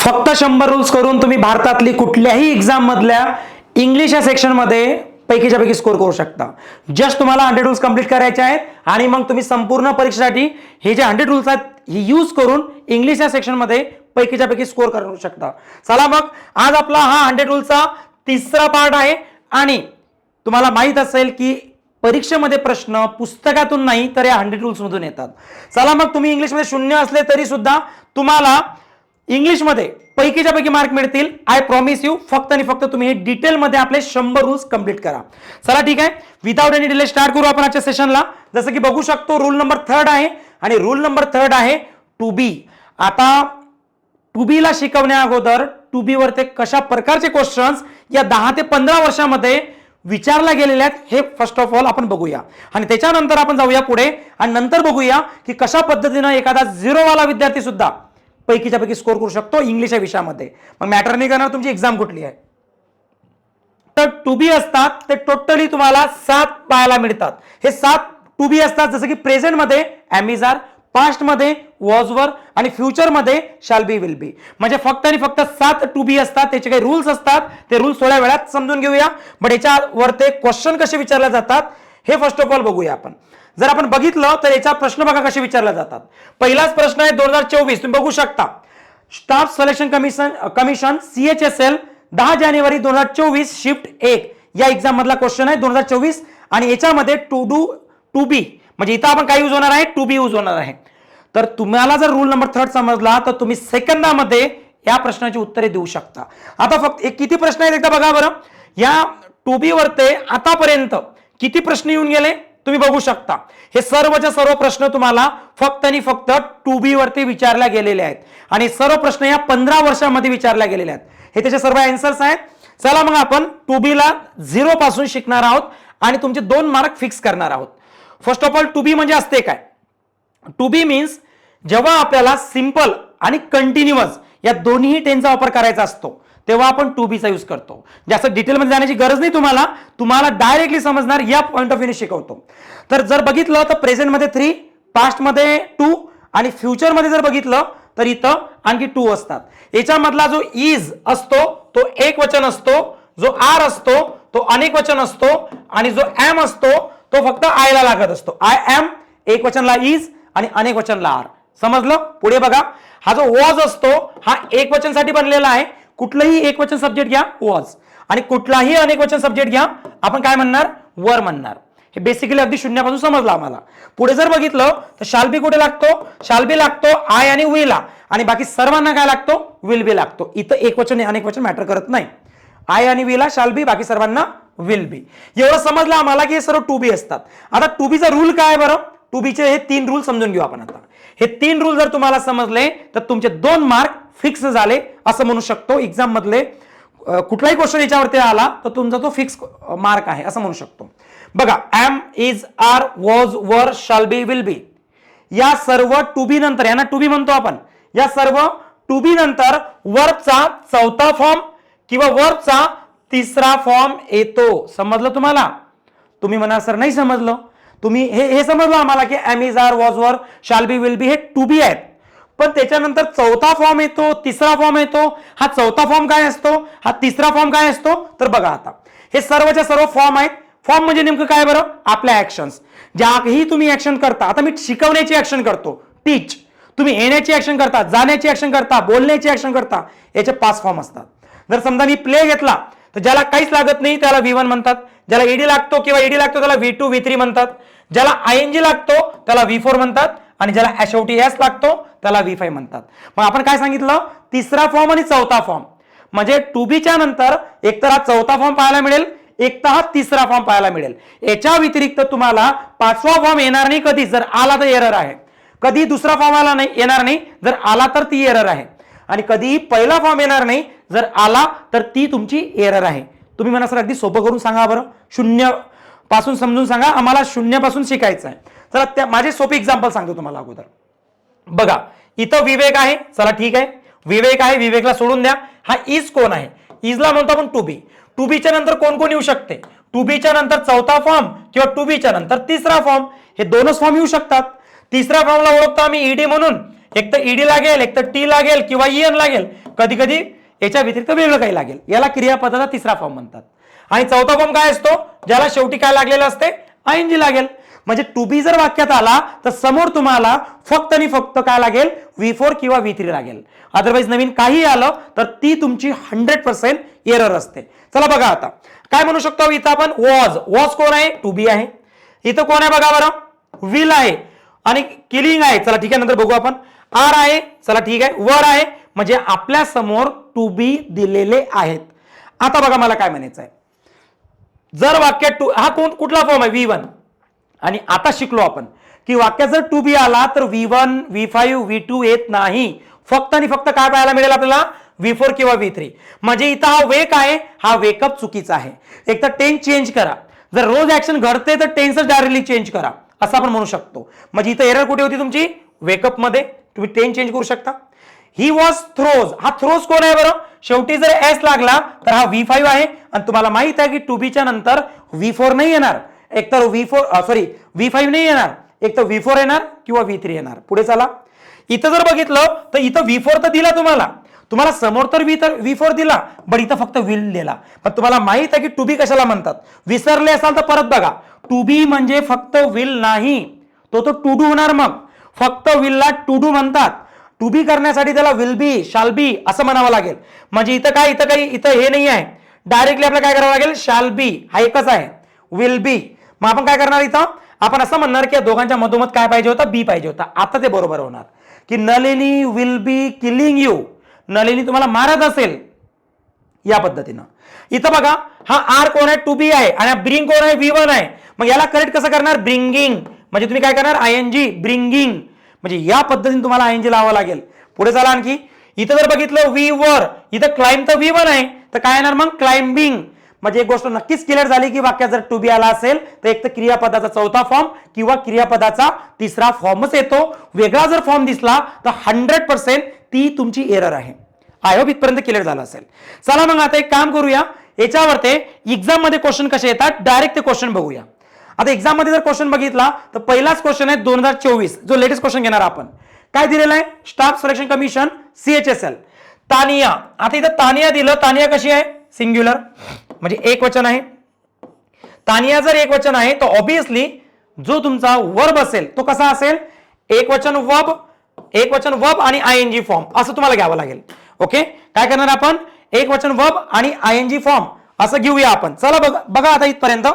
फक्त शंभर रूल्स करून तुम्ही भारतातली कुठल्याही एक्झाम मधल्या इंग्लिश या सेक्शनमध्ये पैकीच्या पैकी स्कोर करू शकता. जस्ट तुम्हाला हंड्रेड रूल्स कंप्लीट करायचे आहेत आणि मग तुम्ही संपूर्ण परीक्षेसाठी हे जे हंड्रेड रूल्स आहेत हे यूज करून इंग्लिश या सेक्शनमध्ये पैकीच्या पैकी स्कोर करू शकता. चला मग आज आपला हा हंड्रेड रूलचा तिसरा पार्ट आहे आणि तुम्हाला माहीत असेल की परीक्षेमध्ये प्रश्न पुस्तकातून नाही तर या हंड्रेड रूल्समधून येतात. चला मग तुम्ही इंग्लिशमध्ये शून्य असले तरी सुद्धा तुम्हाला इंग्लिशमध्ये पैकीच्या पैकी मार्क मिळतील. आय प्रॉमिस यू फक्त आणि फक्त तुम्ही हे डिटेलमध्ये आपले शंभर रूल्स कंप्लीट करा. चला ठीक आहे. विदाउट एनी डिले स्टार्ट करू आपण आजच्या सेशनला जसं की बघू शकतो रूल नंबर थर्ड आहे आणि रूल नंबर थर्ड आहे टू बी आता टू बीला शिकवण्या अगोदर टू बीवर ते कशा प्रकारचे क्वेश्चन्स या दहा ते पंधरा वर्षामध्ये विचारल्या गेलेले आहेत हे फर्स्ट ऑफ ऑल आपण बघूया. आणि त्याच्यानंतर आपण जाऊया पुढे आणि नंतर बघूया की कशा पद्धतीनं एखादा झिरोवाला विद्यार्थी सुद्धा पैकीच्या पैकी स्कोर करू शकतो इंग्लिश या विषयामध्ये. मग मॅटर नाही करणार तुमची एक्झाम कुठली आहे? तर टू बी असतात ते टोटली तुम्हाला सात पाहायला मिळतात. हे सात टू बी असतात जसं की प्रेझेंटमध्ये ॲमिजार पास्टमध्ये वॉजवर आणि फ्युचरमध्ये शाल बी विल बी म्हणजे फक्त आणि फक्त सात टू बी असतात त्याचे काही रूल्स असतात ते रूल्स थोड्या वेळात समजून घेऊया. बट याच्यावर ते क्वेश्चन कसे विचारले जातात हे फर्स्ट ऑफ ऑल बघूया आपण. जर आपण बघितलं तर याचा प्रश्न बघा कसे विचारले जातात. पहिलाच प्रश्न आहे दोन हजार चोवीस तुम्ही बघू शकता. Staff selection commission commission CHSL दहा जानेवारी दोन हजार चोवीस शिफ्ट एक. या एक्झाम मधला क्वेश्चन आहे दोन हजार चोवीस आणि याच्यामध्ये टू डू टू बी म्हणजे इथं आपण काय यूज होणार आहे? टू बी यूज होणार आहे. तर तुम्हाला जर रूल नंबर थर्ड समजला तर तुम्ही सेकंदामध्ये या प्रश्नाची उत्तरे देऊ शकता. आता फक्त एक किती प्रश्न आहेत एकदा बघा बरं. या टू बी वर ते आतापर्यंत किती प्रश्न येऊन गेले? तुम्ही बघू शकता. हे सर्वच्या सर्व प्रश्न तुम्हाला फक्त आणि फक्त टू बी वरती विचारल्या गेलेले आहेत. आणि सर्व प्रश्न या पंधरा वर्षामध्ये विचारल्या गेलेले आहेत. हे त्याचे सर्व अँसर्स आहेत. चला मग आपण टू बी ला झिरो पासून शिकणार आहोत आणि तुमचे दोन मार्क फिक्स करणार आहोत. First of all to be म्हणजे असते काय? टू बी मीन्स जेव्हा आपल्याला सिंपल आणि कंटिन्युअस या दोन्ही टेनचा वापर करायचा असतो. तेव्हा आपण टू बीचा यूज करतो. जास्त डिटेलमध्ये जाण्याची गरज नाही तुम्हाला. तुम्हाला डायरेक्टली समजणार या पॉईंट ऑफ व्ह्यूने शिकवतो. तर जर बघितलं तर प्रेझेंटमध्ये थ्री पास्टमध्ये टू आणि फ्युचरमध्ये जर बघितलं तर इथं आणखी टू असतात. याच्यामधला जो इज असतो तो एक वचन असतो जो आर असतो तो अनेक वचन असतो आणि जो एम असतो तो फक्त आयला लागत असतो. आय एम एक वचनला इज आणि अनेक वचनला आर समजलं? पुढे बघा. हा जो वॉज असतो हा एक वचनसाठी बनलेला आहे. कुठलंही एक वचन सब्जेक्ट घ्या वॉज आणि कुठलाही अनेक वचन सब्जेक्ट घ्या आपण काय म्हणणार? वर म्हणणार. हे बेसिकली अगदी शून्यापासून समजलं आम्हाला. पुढे जर बघितलं तर शालबी कुठे लागतो? शालबी लागतो आय आणि विला आणि बाकी सर्वांना काय लागतो? विल बी लागतो. इथं एक वचन अनेक वचन मॅटर करत नाही. आय आणि विला शाल बी बाकी सर्वांना विल बी एवढं समजलं आम्हाला की हे सर्व टू बी असतात. आता टू बीचा रूल काय बरं? टू बीचे हे तीन रूल समजून घेऊ आपण आता. हे तीन रूल जर तुम्हाला समजले तर तुमचे दोन मार्क फिक्स झाले असं म्हणू शकतो. एक्झाम मधले कुठलाही क्वेश्चन याच्यावरती आला तर तुमचा तो फिक्स मार्क आहे असं म्हणू शकतो. बघा M is R was were shall be will be या सर्व टू बी नंतर यांना टू बी म्हणतो आपण. या सर्व टू बी नंतर वर्कचा चौथा फॉर्म किंवा वर्कचा तिसरा फॉर्म येतो. समजलं तुम्हाला? तुम्ही म्हणा सर नाही समजलं. तुम्ही हे हे समजलं आम्हाला की M is R was were shall be will be हे टू बी आहेत. पण त्याच्यानंतर चौथा फॉर्म येतो तिसरा फॉर्म येतो. हा चौथा फॉर्म काय असतो? हा तिसरा फॉर्म काय असतो? तर बघा आता. हे सर्वच्या सर्व फॉर्म आहेत. फॉर्म म्हणजे नेमकं काय बरं? आपल्या ऍक्शन्स ज्याही तुम्ही ऍक्शन करता आता मी शिकवण्याची ऍक्शन करतो. टीच तुम्ही येण्याची ऍक्शन करता जाण्याची ऍक्शन करता बोलण्याची ऍक्शन करता याचे पाच फॉर्म असतात. जर समजा मी प्ले घेतला तर ज्याला काहीच लागत नाही त्याला व्ही वन म्हणतात. ज्याला ईडी लागतो किंवा ईडी लागतो त्याला व्ही टू व्ही थ्री म्हणतात. ज्याला आय एन जी लागतो त्याला व्ही फोर म्हणतात. आणि ज्याला एस एस लागतो त्याला व्ही फाय म्हणतात. मग आपण काय सांगितलं? तिसरा फॉर्म आणि चौथा फॉर्म म्हणजे टू बीच्या नंतर एकतर हा चौथा फॉर्म पाहायला मिळेल एक तर हा तिसरा फॉर्म पाहायला मिळेल. याच्या व्यतिरिक्त तुम्हाला पाचवा फॉर्म येणार नाही कधी जर आला तर एरर आहे. कधी दुसरा फॉर्म आला नाही येणार नाही. जर आला तर ती एरर आहे. आणि कधीही पहिला फॉर्म येणार नाही जर आला तर ती तुमची एरर आहे. तुम्ही म्हणा सर अगदी सोपं करून सांगा बरं. शून्यपासून समजून सांगा आम्हाला शून्यापासून शिकायचं आहे चला त्या माझे सोपे एक्झाम्पल सांगतो तुम्हाला अगोदर. बघा इथं विवेक आहे. चला ठीक आहे. विवेक आहे विवेकला सोडून द्या. हा इज कोण आहे? इजला म्हणतो आपण टू बी टू बीच्या नंतर कोण कोण येऊ शकते? टू बीच्या नंतर चौथा फॉर्म किंवा टू बीच्या नंतर तिसरा फॉर्म हे दोनच फॉर्म येऊ शकतात. तिसऱ्या फॉर्मला ओळखतो आम्ही ईडी म्हणून. एक तर ईडी लागेल एक तर टी लागेल किंवा ईएन लागेल. कधी कधी याच्या व्यतिरिक्त वेगळं काही लागेल. याला क्रियापदाचा तिसरा फॉर्म म्हणतात. आणि चौथा फॉर्म काय असतो? ज्याला शेवटी काय लागलेलं असते? आयएनजी लागेल. म्हणजे टू बी जर वाक्यात आला तर समोर तुम्हाला फक्त आणि फक्त काय लागेल? व्ही फोर किंवा व्ही थ्री लागेल. अदरवाईज नवीन काही आलं तर ती तुमची हंड्रेड पर्सेंट एरर असते. चला बघा आता. काय म्हणू शकतो इथं आपण? वॉज वॉज कोण आहे? टू बी आहे. इथं कोण आहे बघा बरं? विल आहे. आणि किलिंग आहे. चला ठीक आहे नंतर बघू आपण. आर आहे. चला ठीक आहे. वर आहे. म्हणजे आपल्यासमोर टू बी दिलेले आहेत. आता बघा मला काय म्हणायचं आहे जर वाक्यात टू हा कोण? कुठला फॉर्म आहे? व्ही वन आणि आता शिकलो आपण की वाक्यात जर टू बी आला तर V one V five V two येत नाही. फक्त आणि फक्त काय पाहायला मिळेल आपल्याला? व्ही फोर किंवा व्ही थ्री. म्हणजे इथं हा वेक आहे हा वेकअप चुकीचा आहे. एक तर टेन्स चेंज करा. जर रोज ऍक्शन घडते तर टेन्सच डायरेक्टली चेंज करा. असं आपण म्हणू शकतो. म्हणजे इथं एरर कुठे होती तुमची? वेकअपमध्ये. तुम्ही टेन चेंज करू शकता. ही वॉज थ्रोज हा थ्रोज कोण आहे बरं? शेवटी जर एस लागला तर हा व्ही फाईव्ह आहे. आणि तुम्हाला माहीत आहे की टू बीच्या नंतर व्ही फोर नाही येणार. एक तर V four sorry V five नाही येणार. एक तर व्ही फोर येणार किंवा व्ही थ्री येणार. पुढे चला. इथं जर बघितलं तर इथं व्ही फोर तर दिला तुम्हाला. तुम्हाला समोर तर व्ही तर व्ही फोर दिला पण इथं फक्त विल दिला. पण तुम्हाला माहीत आहे की टू बी कशाला म्हणतात? विसरले असाल तर परत बघा. टू बी म्हणजे फक्त विल नाही. तो तो टू डू होणार मग. फक्त विलला टू डू म्हणतात. टू बी करण्यासाठी त्याला विल बी शाल बी असं म्हणावं लागेल. म्हणजे इथं काय इथं काही इथं हे नाही आहे डायरेक्टली आपल्याला काय करावं लागेल? शाल बी हा एकच आहे. विल बी मग आपण काय करणार इथं? आपण असं म्हणणार की या दोघांच्या मधोमध काय पाहिजे होतं? बी पाहिजे होता. आता ते बरोबर होणार. की Nalini will be killing you Nalini तुम्हाला मारत असेल. या पद्धतीनं. इथं बघा हा आर कोण आहे? टू बी आहे. आणि ब्रिंग कोण आहे? व्ही वन आहे. मग याला करेक्ट कसं करणार? ब्रिंगिंग म्हणजे तुम्ही काय करणार? आय एन जी ब्रिंगिंग म्हणजे या पद्धतीने तुम्हाला आय एन जी लावावं लागेल. पुढे चला आणखी. इथं जर बघितलं व्ही वर इथं क्लाइंब तर व्ही वन आहे. तर काय येणार मग? क्लाइम्बिंग म्हणजे एक गोष्ट नक्कीच क्लिअर झाली की वाक्यात जर टू बी आला असेल तर एक तर क्रियापदाचा चौथा फॉर्म किंवा क्रियापदाचा तिसरा फॉर्मच येतो. वेगळा जर फॉर्म दिसला तर हंड्रेड पर्सेंट ती तुमची एरर आहे. आय होप इथपर्यंत क्लिअर झालं असेल. चला मग आता एक काम करूया. याच्यावर ते एक्झाममध्ये क्वेश्चन कसे येतात डायरेक्ट ते क्वेश्चन बघूया. आता एक्झाममध्ये जर क्वेश्चन बघितला तर पहिलाच क्वेश्चन आहे दोन हजार चोवीस. जो लेटेस्ट क्वेश्चन घेणार आपण. काय दिलेला आहे? Staff selection commission CHSL Tania. आता इथं तानिया दिलं. तानिया कशी आहे? सिंग्युलर म्हणजे एक वचन आहे. तानिया जर एक वचन आहे तर ऑब्विसली जो तुमचा वर्ब असेल तो कसा असेल? एक वचन वब एक वचन वब आणि आय एन जी फॉर्म असं तुम्हाला घ्यावं लागेल. ओके काय करणार आपण? एक वचन वब आणि आय एन जी फॉर्म असं घेऊया आपण. चला बघा बघा आता इथपर्यंत.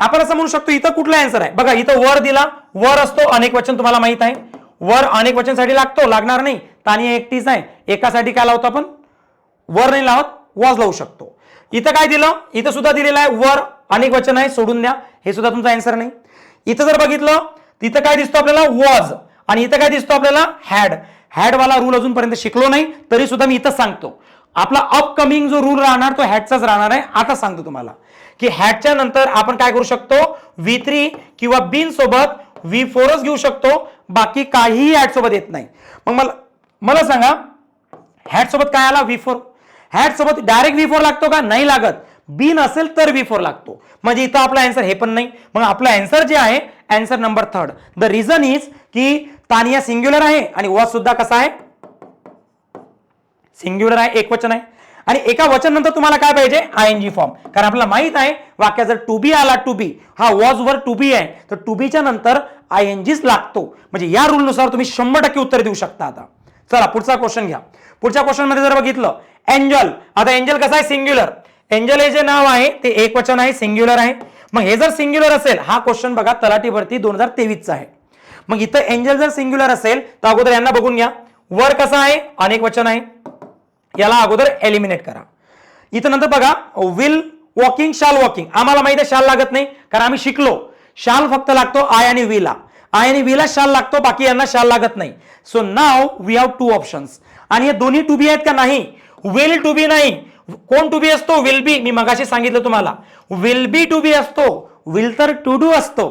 आपण असं म्हणू शकतो इथं कुठला आन्सर आहे? बघा इथं वर दिला. वर असतो अनेक वचन तुम्हाला माहीत आहे. वर अनेक वचनसाठी लागतो लागणार नाही. तानिया एकटीच आहे. एकासाठी काय लावतो आपण? वर नाही लावत. वॉज लावू शकतो. इथं काय दिलं? इथं सुद्धा दिलेलं आहे. वर अनेक वचन आहे सोडून द्या. हे सुद्धा तुमचा आन्सर नाही. इथं जर बघितलं तिथं काय दिसतो आपल्याला? वॉज आणि इथं काय दिसतो आपल्याला? हॅड हॅडवाला रूल अजूनपर्यंत शिकलो नाही तरी सुद्धा मी इथं सांगतो. आपला अपकमिंग जो रूल राहणार तो हॅडचाच राहणार आहे. आता सांगतो तुम्हाला. की हॅडच्या नंतर आपण काय करू शकतो? व्ही थ्री किंवा बिन सोबत व्ही फोरच घेऊ शकतो. बाकी काहीही हॅड सोबत येत नाही. मग मला मला सांगा हॅट सोबत काय आला? व्ही फोर हॅट सोबत डायरेक्ट व्ही फोर लागतो का? नाही लागत. बी नसेल तर व्ही फोर लागतो. म्हणजे इथं आपला अँसर हे पण नाही. मग आपला अँसर जे आहे answer number third the reason is की तानिया सिंग्युलर आहे आणि वॉज सुद्धा कसा आहे? सिंग्युलर आहे एक वचन आहे. आणि एका वचन नंतर तुम्हाला काय पाहिजे? आय एन जी फॉर्म कारण आपल्याला माहीत आहे वाक्यात जर टू बी आला टू बी हा वॉज वर टू बी आहे तर टू बीच्या नंतर आय एन जीच लागतो. म्हणजे या रूलनुसार तुम्ही शंभर टक्के उत्तर देऊ शकता आता. चला पुढचा क्वेश्चन घ्या. पुढच्या क्वेश्चनमध्ये जर बघितलं एंजल. आता एंजल कसं आहे? सिंग्युलर एंजल हे जे नाव आहे ते एक वचन आहे सिंग्युलर आहे. मग हे जर सिंग्युलर असेल हा क्वेश्चन बघा तलाठी भरती दोन हजार तेवीसचा आहे. मग इथं एंजल जर सिंग्युलर असेल तर अगोदर यांना बघून घ्या. वर कसा आहे? अनेक वचन आहे. याला अगोदर एलिमिनेट करा. इथं नंतर बघा विल वॉकिंग शाल वॉकिंग आम्हाला माहिती आहे शाल लागत नाही कारण आम्ही शिकलो. शाल फक्त लागतो आय आणि वीला आय आणि वीला शाल लागतो बाकी यांना शाल लागत नाही. सो नाव वी हॅव टू ऑप्शन्स आणि हे दोन्ही टू बी आहेत का नाही? विल टू बी नाही. कोण टू बी असतो? विल बी मी मगाशी सांगितलं तुम्हाला. विल बी टू बी असतो. विल तर टू डू असतो.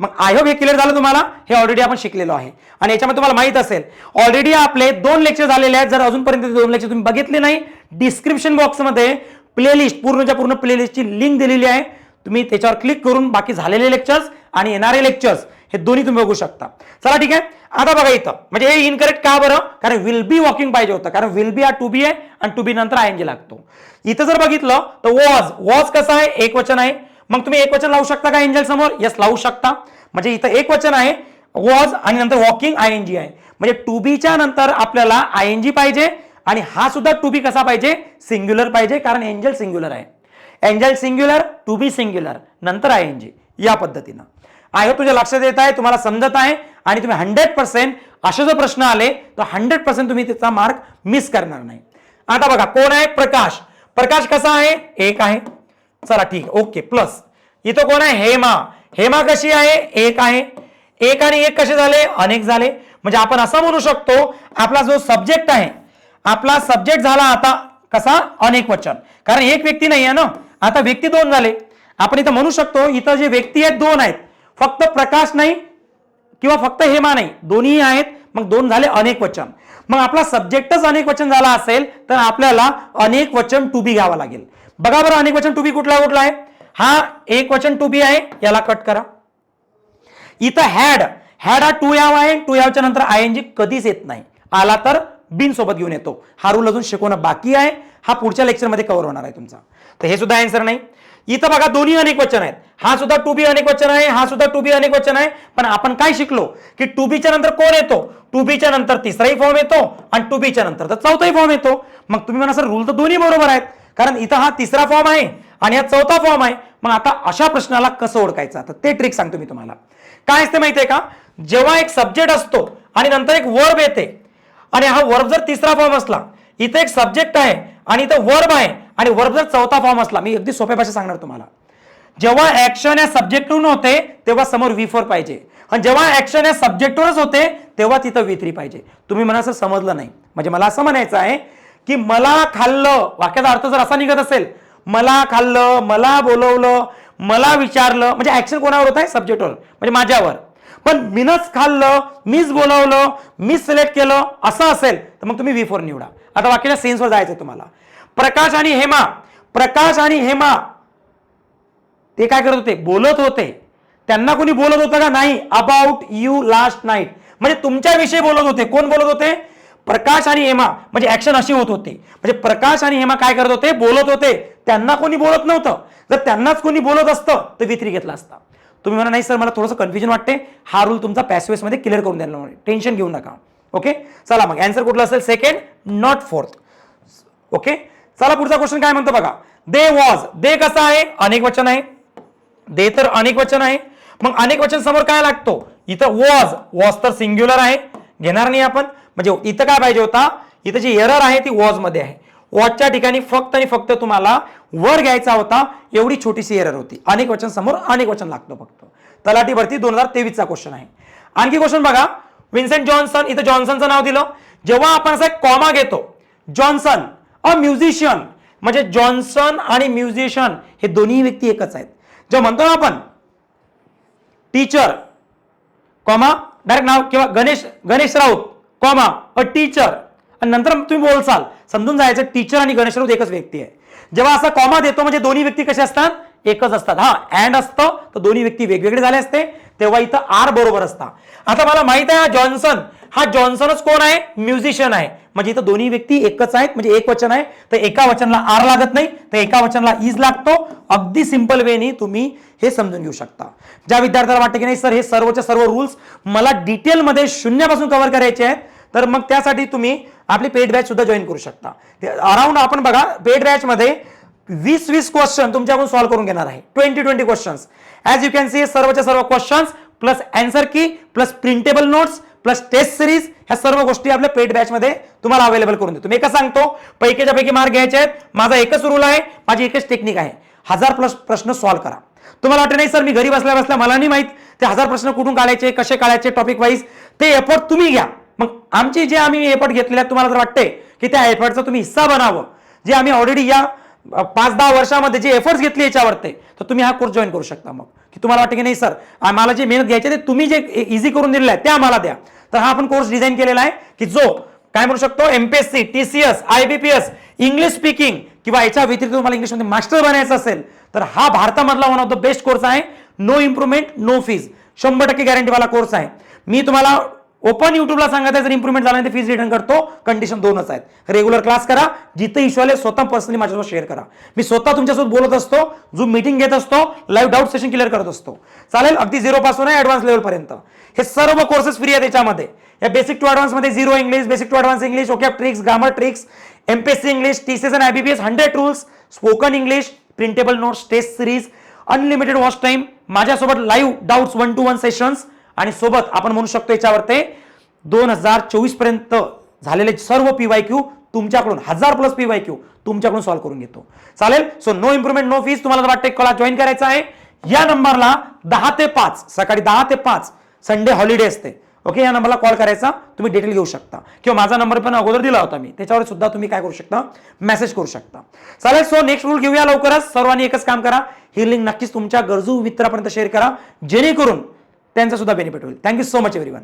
मग आय होप हे क्लिअर झालं तुम्हाला? हे ऑलरेडी आपण शिकलेलो आहे. आणि याच्यामध्ये तुम्हाला माहीत असेल ऑलरेडी आपले दोन लेक्चर झालेले आहेत. जर अजूनपर्यंत दोन लेक्चर तुम्ही बघितले नाही डिस्क्रिप्शन बॉक्समध्ये प्लेलिस्ट पूर्णच्या पूर्ण प्लेलिस्टची लिंक दिलेली आहे. तुम्ही त्याच्यावर क्लिक करून बाकी झालेले लेक्चर्स आणि येणारे लेक्चर्स हे दोन्ही तुम्ही बघू शकता. चला ठीक आहे? आता बघा इथं. म्हणजे हे इनकरेक्ट का बरं? कारण विल बी वॉकिंग पाहिजे होतं. कारण विल बी हा टू बी आहे आणि टू बी नंतर आय एन जी लागतो. इथं जर बघितलं तर वॉज वॉज कसं आहे? एक वचन आहे. मग तुम्ही एक वचन लावू शकता का एंजल समोर? यस लावू शकता. म्हणजे इथं एक वचन आहे. वॉज आणि नंतर वॉकिंग आय एन जी आहे. म्हणजे टू बीच्या नंतर आपल्याला आय एन जी पाहिजे आणि हा सुद्धा टू बी कसा पाहिजे? सिंग्युलर पाहिजे. कारण एंजल सिंग्युलर आहे. Angel singular to be singular नंतर आय एन जी या पद्धतीनं. आय होप तुझ्या लक्षात येत आहे तुम्हाला समजत आहे आणि तुम्ही हंड्रेड पर्सेंट असे जर प्रश्न आले तर हंड्रेड पर्सेंट तुम्ही त्याचा मार्क मिस करणार नाही. आता बघा कोण आहे? प्रकाश. प्रकाश कसा आहे? एक आहे. चला ठीक आहे ओके प्लस इथं कोण आहे? हेमा. हेमा कशी आहे? एक आहे. एक आणि एक कसे झाले? अनेक झाले. म्हणजे आपण असं म्हणू शकतो आपला जो सब्जेक्ट आहे आपला सब्जेक्ट झाला आता कसा? अनेक वचन. कारण एक व्यक्ती नाही आहे ना. आता व्यक्ती दोन झाले. आपण इथं म्हणू शकतो इथं जे व्यक्ती आहेत दोन आहेत. फक्त प्रकाश नाही किंवा फक्त हेमा नाही दोन्ही आहेत. मग दोन झाले अनेक वचन. मग आपला सब्जेक्टच अनेक वचन झाला असेल तर आपल्याला अनेक वचन टू बी घ्यावा लागेल. बघा बरं अनेक वचन टू बी कुठला कुठला आहे? हा एक वचन टू बी आहे याला कट करा. इथं हॅड हॅड हा टू याव आहे टू यावच्या नंतर आय एन जी कधीच येत नाही. आला तर बिन सोबत घेऊन येतो. हा रूल अजून शिकवणं बाकी आहे. हा पुढच्या लेक्चरमध्ये कव्हर होणार आहे तुमचा. तर हे सुद्धा आन्सर नाही. इथं बघा दोन्ही अनेक वचन आहेत. हा सुद्धा टू बी अनेक वचन आहे हा सुद्धा टू बी अनेक वचन आहे. पण आपण काय शिकलो? की टू बीच्या नंतर कोण येतो? टू बीच्या नंतर तिसराही फॉर्म येतो आणि टू बीच्या नंतर तर चौथाही फॉर्म येतो. मग तुम्ही म्हणा सर रूल तर दोन्ही बरोबर आहेत. कारण इथं हा तिसरा फॉर्म आहे आणि हा चौथा फॉर्म आहे. मग आता अशा प्रश्नाला कसं ओळखायचं? आता ते ट्रिक सांगतो मी तुम्हाला. काय असते माहितीये का? जेव्हा एक सब्जेक्ट असतो आणि नंतर एक वर्ब येते. आणि हा वर्ब जर तिसरा फॉर्म असला इथे एक सब्जेक्ट आहे आणि इथं वर्ब आहे आणि वर्ब जर चौथा फॉर्म असला मी अगदी सोप्या भाषेत सांगणार तुम्हाला. जेव्हा ऍक्शन या सब्जेक्टवरून होते तेव्हा समोर व्ही फोर पाहिजे. आणि जेव्हा ऍक्शन या सब्जेक्टवरच होते तेव्हा तिथं व्ही थ्री पाहिजे. तुम्ही मला असं समजलं नाही. म्हणजे मला असं म्हणायचं आहे की मला खाल्लं वाक्याचा अर्थ जर असा निघत असेल मला खाल्लं मला बोलवलं मला विचारलं म्हणजे ऍक्शन कोणावर होत आहे? सब्जेक्टवर म्हणजे माझ्यावर. पण मीनच खाल्लं मीच बोलवलं मीच सिलेक्ट केलं असं असेल तर मग तुम्ही व्ही फोर निवडा. आता वाक्याच्या सेन्सवर जायचं तुम्हाला. प्रकाश आणि हेमा प्रकाश आणि हेमा. ते काय करत होते? बोलत होते. त्यांना कोणी बोलत होतं का? नाही. अबाउट यू लास्ट नाईट म्हणजे तुमच्याविषयी बोलत होते. कोण बोलत होते? प्रकाश आणि हेमा. म्हणजे ऍक्शन अशी होत होती. म्हणजे प्रकाश आणि हेमा काय करत होते? बोलत होते. त्यांना कोणी बोलत नव्हतं. जर त्यांनाच कोणी बोलत असतं तर वित्री घेतला असता. तुम्ही म्हणा नाही सर मला थोडंसं कन्फ्युजन वाटते हा रूल तुमचा पॅसिव्ह क्लिअर करून द्यायला टेन्शन घेऊ नका. ओके चला मग. अँसर कुठलं असेल? सेकंड नॉट फोर्थ ओके चला पुढचा क्वेश्चन काय म्हणतो बघा. दे वॉज दे कसं आहे? अनेक वचन आहे. दे तर अनेक वचन आहे. मग अनेक वचन समोर काय लागतो? इथं वॉज वॉज तर सिंग्युलर आहे. घेणार नाही आपण. म्हणजे इथं काय पाहिजे होता? इथं जी एरर आहे ती वॉजमध्ये आहे. वॉजच्या ठिकाणी फक्त आणि फक्त तुम्हाला वर घ्यायचा होता एवढी छोटीशी एरर होती. अनेक वचन समोर अनेक वचन लागतो फक्त. तलाठी भरती दोन हजार तेवीसचा क्वेश्चन आहे. आणखी क्वेश्चन बघा. विन्सेंट जॉन्सन इथं जॉन्सनचं नाव दिलं. जेव्हा आपण असं एक कॉमा घेतो जॉन्सन अ म्युझिशियन म्हणजे जॉन्सन आणि म्युझिशियन हे दोन्ही व्यक्ती एकच आहेत. जेव्हा म्हणतो ना आपण टीचर कॉमा डायरेक्ट नाव किंवा Ganesh Ganesh Raut comma a teacher. आणि नंतर तुम्ही बोलचाल समजून जायचं टीचर आणि गणेश राऊत एकच व्यक्ती आहे. जेव्हा असा कॉमा देतो म्हणजे दोन्ही व्यक्ती कसे असतात? एकच असतात. हा अँड असतं तर दोन्ही व्यक्ती वेगवेगळे झाले असते तेव्हा इथं आर बरोबर असता. आता मला माहीत आहे हा जॉन्सन हा जॉन्सनच कोण आहे? म्युझिशियन आहे. म्हणजे इथं दोन्ही व्यक्ती एकच आहेत म्हणजे एक वचन आहे. तर एका वचनला आर लागत नाही तर एका वचनला इज लागतो. अगदी सिंपल वेनी तुम्ही हे समजून घेऊ शकता. ज्या विद्यार्थ्याला वाटतं की नाही सर हे सर्वच्या सर्व रूल्स मला डिटेलमध्ये शून्यापासून कव्हर करायचे आहेत तर मग त्यासाठी तुम्ही आपली पेड बॅच सुद्धा जॉईन करू शकता. अराउंड आपण बघा पेड बॅच मध्ये वीस वीस क्वेश्चन तुमच्याकडून सॉल्व्ह करून घेणार आहे. Twenty twenty questions as you can see सर्वच्या सर्व questions plus answer key plus printable notes plus test series ह्या सर्व गोष्टी आपल्या पेड बॅचमध्ये तुम्हाला अवेलेबल करून देतो. मी एकच सांगतो पैकीच्या पैकी मार्क घ्यायचे आहेत. माझा एकच रूल आहे माझी एकच टेक्निक आहे. हजार प्लस प्रश्न सॉल्व्ह करा. तुम्हाला वाटतं नाही सर मी घरी बसल्या बसल्या मला नाही माहीत ते हजार प्रश्न कुठून काढायचे कसे काढायचे टॉपिक वाईज ते एफर्ट तुम्ही घ्या. मग आमचे जे आम्ही एफर्ट घेतलेले आहेत तुम्हाला जर वाटते की त्या एफर्टचा तुम्ही हिस्सा बनावं. जे आम्ही ऑलरेडी या पाच दहा वर्षामध्ये जे एफर्ट्स घेतले याच्यावरती तर तुम्ही हा कोर्स जॉईन करू शकता मग. की तुम्हाला वाटतं की नाही सर आम्हाला जे मेहनत घ्यायचे ते तुम्ही जे इझी करून दिलेलं आहे ते आम्हाला द्या. तर हा आपण कोर्स डिझाईन केलेला आहे की जो काय म्हणू शकतो MPSC TCS IBPS English speaking किंवा याच्या व्यतिरिक्त तुम्हाला इंग्लिशमध्ये मास्टर बनायचं असेल तर हा भारतामधला one of the best course आहे. नो इम्प्रुव्हमेंट नो फीज शंभर टक्के गॅरंटीवाला कोर्स आहे. मी तुम्हाला ओपन युट्यूबला सांगत आहे जर इम्प्रुव्हमेंट झाला नाही तर फीज रिटर्न करतो. कंडिशन दोनच आहेत. रेग्युलर क्लास करा. जिथे इश्यू आले स्वतः पर्सनली माझ्यासोबत शेअर करा. मी स्वतः तुमच्यासोबत बोलत असतो जो मीटिंग घेत असतो लाईव्ह डाऊट सेशन क्लिअर करत असतो. चालेल? अगदी झिरो पासून आहे ऍडव्हान्स लेवल पर्यंत. हे सर्व कोर्सेस फ्री आहेत त्याच्यामध्ये या basic to ऍडव्हान्समध्ये zero English basic to advance English okay tricks grammar tricks MPSC English TCS and IBPS hundred rules spoken English printable notes test series unlimited watch time माझ्यासोबत live doubts one to one sessions आणि सोबत आपण म्हणू शकतो याच्यावर ते दोन हजार चोवीसपर्यंत झालेले सर्व पी वाय क्यू तुमच्याकडून हजार प्लस पी वाय क्यू तुमच्याकडून सॉल्व्ह करून घेतो. चालेल? So no improvement no fees तुम्हाला जर वाटतं क्लास जॉईन करायचा आहे. या नंबरला दहा ते पाच सकाळी दहा ते पाच संडे हॉलिडे असते. ओके या नंबरला कॉल करायचा. तुम्ही डिटेल घेऊ शकता. किंवा माझा नंबर पण अगोदर दिला होता मी. त्याच्यावर सुद्धा तुम्ही काय करू शकता? मेसेज करू शकता. चालेल? सो नेक्स्ट रूल घेऊया लवकरच. सर्वांनी एकच काम करा. ही लिंक नक्कीच तुमच्या गरजू मित्रापर्यंत शेअर करा. जेणेकरून त्यांचा सुद्धा बेनिफिट होईल. Thank you so much everyone